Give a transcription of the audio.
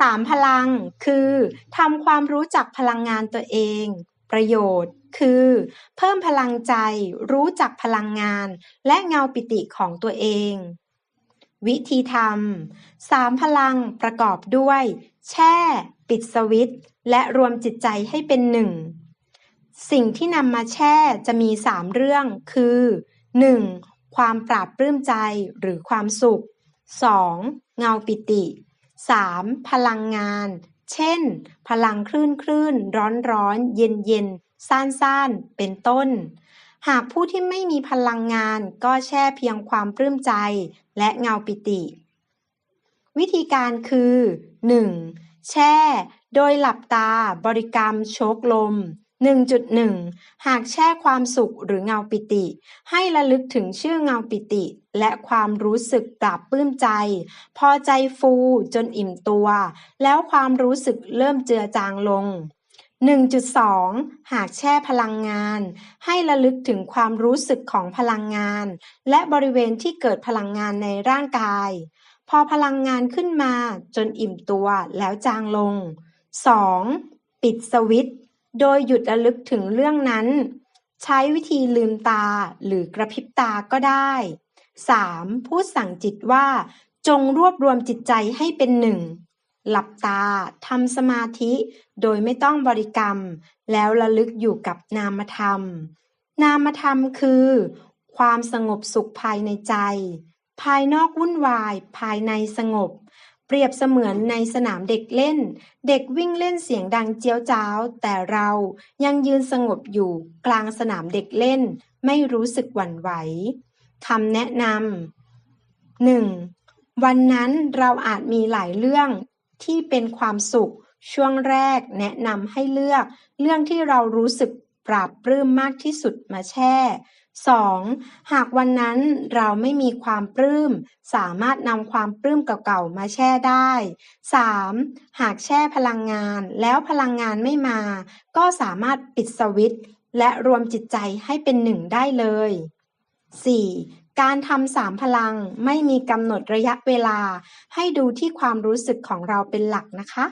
สามพลังคือทำความรู้จักพลังงานตัวเอง ประโยชน์คือ เพิ่มพลังใจ รู้จักพลังงาน และเงาปิติของตัวเอง วิธีทำสามพลังประกอบด้วย แช่ ปิดสวิตช์และรวมจิตใจให้เป็นหนึ่ง สิ่งที่นำมาแช่จะมีสามเรื่องคือ 1. ความปราบปลื้มใจหรือความสุข 2. เงาปิติ 3. พลังงาน เช่น พลังคลื่นคลื่นร้อนร้อนเย็นเย็นซ่านซ่านเป็นต้น หากผู้ที่ไม่มีพลังงานก็แช่เพียงความปลื้มใจและเงาปิติ วิธีการคือ 1. แช่ โดยหลับตาบริกรรมโชกลม 1.1 หากแช่ความสุขหรือเงาปิติ ให้ระลึกถึงชื่อเงาปิติ และความรู้สึกปราบปลื้มใจ พอใจฟูจนอิ่มตัว แล้วความรู้สึกเริ่มเจือจางลง 1.2 หากแช่พลังงาน ให้ระลึกถึงความรู้สึกของพลังงาน และบริเวณที่เกิดพลังงานในร่างกาย พอพลังงานขึ้นมาจนอิ่มตัวแล้วจางลง 2. ปิดสวิตช์ โดยหยุดระลึกถึงเรื่องนั้น ใช้วิธีลืมตาหรือกระพริบตาก็ได้ 3. พูดสั่งจิตว่า จงรวบรวมจิตใจให้เป็นหนึ่ง หลับตาทำสมาธิโดยไม่ต้องบริกรรม แล้วระลึกอยู่กับนามธรรม นามธรรมคือ ความสงบสุขภายในใจ ภายนอกวุ่นวายภายในสงบ เปรียบเสมือนในสนามเด็กเล่น เด็กวิ่งเล่นเสียงดังเจียวจ้าว แต่เรายังยืนสงบอยู่กลางสนามเด็กเล่น ไม่รู้สึกหวั่นไหวคำแนะนำ 1. วันนั้นเราอาจมีหลายเรื่องที่เป็นความสุข ช่วงแรกแนะนำให้เลือก เรื่องที่เรารู้สึกปราบปลื้มมากที่สุดมาแช่ 2. หากวันนั้นเราไม่มีความปลื้ม สามารถนำความปลื้มเก่าๆมาแช่ได้ 3. หากแช่พลังงานแล้วพลังงานไม่มา ก็สามารถปิดสวิตช์และรวมจิตใจให้เป็นหนึ่งได้เลย 4. การทำสามพลังไม่มีกำหนดระยะเวลา ให้ดูที่ความรู้สึกของเราเป็นหลักนะคะ